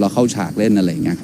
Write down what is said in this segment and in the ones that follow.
เราเข้าฉากเล่นอะไรอย่างเงี้ย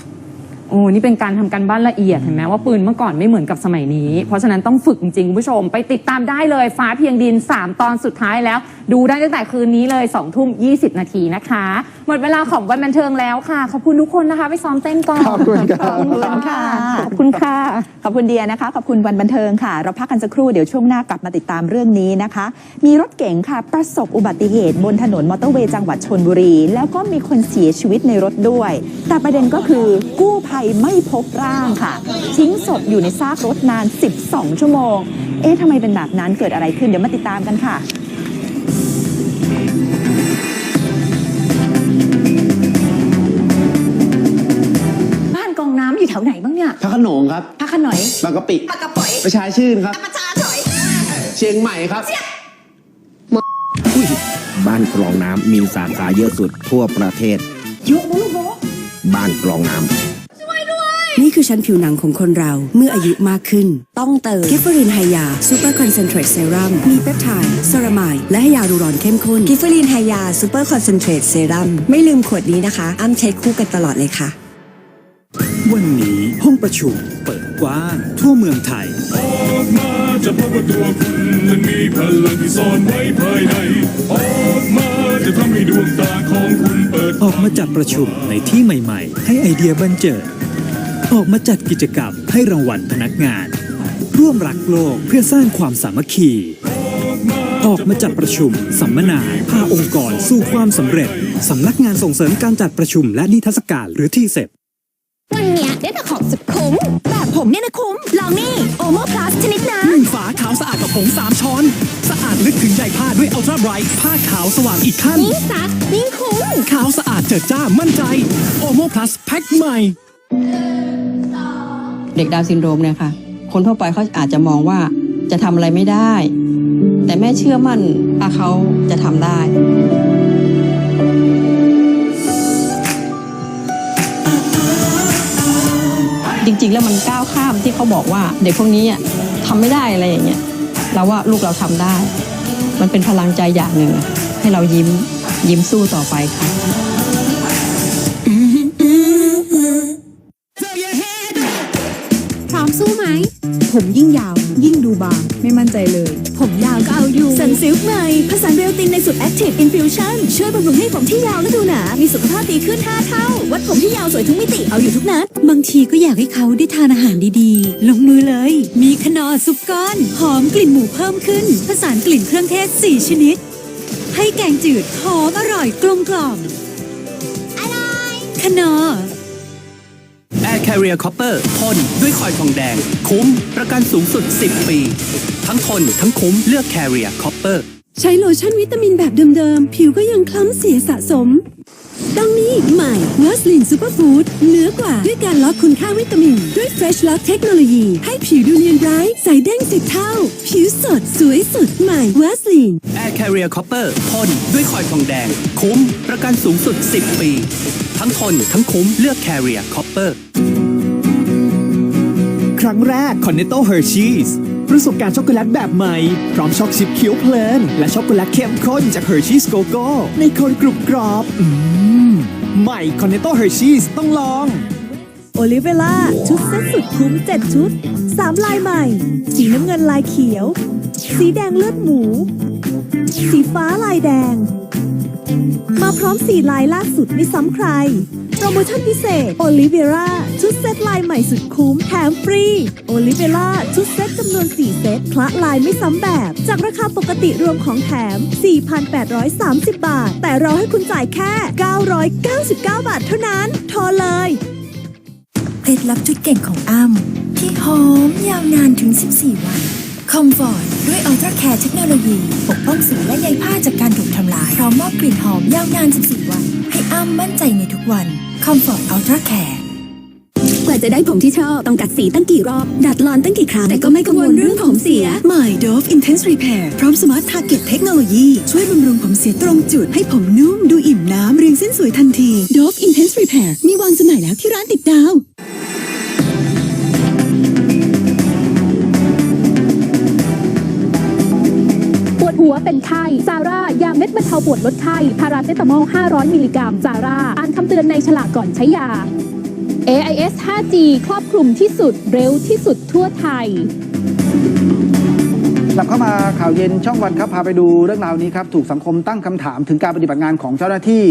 โอ้นี่เป็นการทำการบ้านละเอียดเห็นไหมว่าปืนเมื่อก่อนไม่เหมือนกับสมัยนี้ เพราะฉะนั้นต้องฝึกจริงๆคุณผู้ชม ไปติดตามได้เลยฟ้าเพียงดิน 3 ตอนสุดท้ายแล้ว ดูได้ตั้งแต่คืนนี้เลย2ทุ่ม20 นาทีนะคะ หมดเวลาของวันบันเทิงแล้วค่ะ ขอบคุณทุกคนนะคะ ไปซ้อมเต้นก่อนขอบคุณครับ ขอบคุณค่ะ ขอบคุณค่ะ ขอบคุณเดียนะคะ ขอบคุณวันบันเทิงค่ะ เราพักกันสักครู่เดี๋ยวช่วงหน้ากลับมาติดตามเรื่องนี้นะคะ มีรถเก๋งค่ะ ประสบอุบัติเหตุบนถนนมอเตอร์เวย์จังหวัดชนบุรี แล้วก็มีคนเสียชีวิตในรถด้วย แต่ประเด็นก็คือกู้ภัยไม่พบร่างค่ะ ทิ้งศพอยู่ในซากรถนาน 12 ชั่วโมง เอ๊ะทำไมเป็นแบบนั้นเกิดอะไรขึ้นเดี๋ยวมาติดตามกันค่ะบ้านกองน้ำอยู่แถวไหนบ้างเนี่ยพระโขนงครับพระขนอยบางกะปิปากกระป๋อยประชาชื่นครับประชาถอย เชียงใหม่ครับอุ้ยบ้านกรองน้ำมีสาขาเยอะสุดทั่วประเทศ ยุกลูกโบบ้านกรองน้ำ นี่คือชั้นผิวหนังของคนเราเมื่ออายุมากขึ้น ต้องเติมกิฟเฟอรินไฮยาซูเปอร์คอนเซนเทรตเซรั่มมีเปปไทด์เซรามายและไฮยาลูรอนเข้มข้นกิฟเฟอรินไฮยาซูเปอร์คอนเซนเทรตเซรั่มไม่ลืมขวดนี้นะคะ อ้ำใช้คู่กันตลอดเลยค่ะ วันนี้ห้องประชุมเปิดกว้างทั่วเมืองไทย ออกมาจะพบว่าตัวคุณนั้นมีพลังที่ซ่อนไว้ภายใน ออกมาจะทำให้ดวงตาของคุณเปิด ออกมาจัดประชุมในที่ใหม่ ๆ ให้ไอเดียบันเจิด ออกมาจัดกิจกรรมให้รางวัลพนักงาน ร่วมรักโลกเพื่อสร้างความสามัคคี ออกมาจัดประชุม สัมมนาพาองค์กรสู่ความสำเร็จสำนักงานส่งเสริมการจัดประชุมและนิทรรศการหรือที่เสพวันเนี้ยได้แต่ของสุดคุ้มแบบผมเนี่ยนะคุ้ม ลองนี่โอโมพลัสชนิดน้หนึ่งฝาขาวสะอาดกับผงสามช้อน สะอาดลึกถึงใยผ้าด้วยอัลตร้าไบรท์ผ้าขาวสว่างอีกขั้นำยิ่งซักยิ่งคุ้มขาวสะอาดเจิดจ้ามั่นใจโอโมพลัสแพ็คใหม่เด็กดาวซินโดรมเนี่ยค่ะคนทั่วไปเขาอาจจะมองว่าจะทำอะไรไม่ได้ แต่แม่เชื่อมั่นว่าเขาจะทำได้จริงๆ แล้วมันก้าวข้ามที่เขาบอกว่า เด็กพวกนี้อะทำไม่ได้อะไรอย่างเงี้ยเราว่าลูกเราทำได้ มันเป็นพลังใจอย่างหนึ่งให้เรายิ้มยิ้มสู้ต่อไปค่ะ ผมยิ่งยาว ยิ่งดูบาง ไม่มั่นใจเลย ผมยาวก็เอาอยู่ สันซิลค์ใหม่ผสานเรลตินในสูตร Active Infusion ช่วยบำรุงให้ผมที่ยาวและดูหนา มีสุขภาพดีขึ้น 5 เท่า วัดผมที่ยาวสวยทุกมิติ เอาอยู่ทุกนัด บางทีก็อยากให้เขาได้ทานอาหารดีๆ ลงมือเลย มีขนอซุปก้อน หอมกลิ่นหมูเพิ่มขึ้น ผสานกลิ่นเครื่องเทศ 4 ชนิด ให้แกงจืดหอมอร่อยกลมกล่อมอร่อยขนอ Air Carrier Copper ทนด้วยคอยทองแดง คุ้ม ประกันสูงสุด 10 ปี ทั้งทน ทั้งคุ้มเลือก Carrier Copper ใช้โลชั่นวิตามินแบบเดิมๆ ผิวก็ยังคล้ำเสียสะสมต้องนี้ใหม่เวสลินซูเปอร์ฟู้ดเหนือกว่าด้วยการล็อกคุณค่าวิตามิน ด้วย Fresh Lock เทคโนโลยี ให้ผิวดูเนียนไร้ใสเด้งสิบเท่า ผิวสด สวยสุดใหม่เวสลิน Air Carrier Copper ทนด้วยคอยทองแดง คุ้ม ประกันสูงสุด 10 ปี ทั้งทน ทั้งคุ้มเลือก Carrier Copper ครั้ ครั้งแรก Cornetto Hershey's ประสบการณ์ช็อกโกแลตแบบใหม่ พร้อมช็อกชิพเคี้ยวเพลิน และช็อกโกแลตเข้มข้นจาก Hershey's Go Go ในคนกรุบกรอบอืมใหม่ Cornetto Hershey's ต้องลองโอลิเวล่าชุดเซ็ตสุดคุ้ม 7 ชุด 3 ลายใหม่ สีน้ำเงินลายเขียว สีแดงเลือดหมู สีฟ้าลายแดง มาพร้อมสีลายล่าสุดไม่ซ้ำใคร โปรโมชั่นพิเศษโอลิเวล่าชุดเซตลายใหม่สุดคุ้มแถมฟรีโอลิเวล่าชุดเซตจำนวน 4 เซตคละลายไม่ซ้ำแบบ จากราคาปกติรวมของแถม 4,830 บาท แต่เราให้คุณจ่ายแค่ 999 บาทเท่านั้น โทรเลยเคล็ดลับจุดเก่งของอ้ำที่หอมยาวนานถึง 14 วัน คอมฟอร์ตด้วยอัลตราแคร์เทคโนโลยี ปกป้องสิวและใยผ้าจากการถูกทำ ร้อมมอบกลิ่นหอมยาวนาน 14 วัน ให้อ้ำมั่นใจในทุกวันคอมฟอร์ตอัลตราแคร์กว่าจะได้ผมที่ชอบ ต้องกัดสีตั้งกี่รอบ ดัดรอนตั้งกี่ครั้ง แต่ก็ไม่กังวลเรื่องผมเสียใหม่ Dove Intense Repair พร้อม Smart Target เทคโนโลยี ช่วยบำรุงผมเสียตรงจุด ให้ผมนุ่ม ดูอิ่มน้ำเรียงเส้นสวยทันที Dove Intense Repair มีวางจำหน่ายแล้วที่ร้านติดดาว หัวเป็นไข้ซาร่ายาเม็ดบรรเทาปวดลดไข้พาราเซตามอล 500 มิลลิกรัมซาร่าอ่านคำเตือนในฉลากก่อนใช้ยา AIS 5G ครอบคลุมที่สุดเร็วที่สุดทั่วไทยกลับเข้ามาข่าวเย็นช่องวันครับพาไปดูเรื่องราวนี้ครับ ถูกสังคมตั้งคำถามถึงการปฏิบัติงานของเจ้าหน้าที่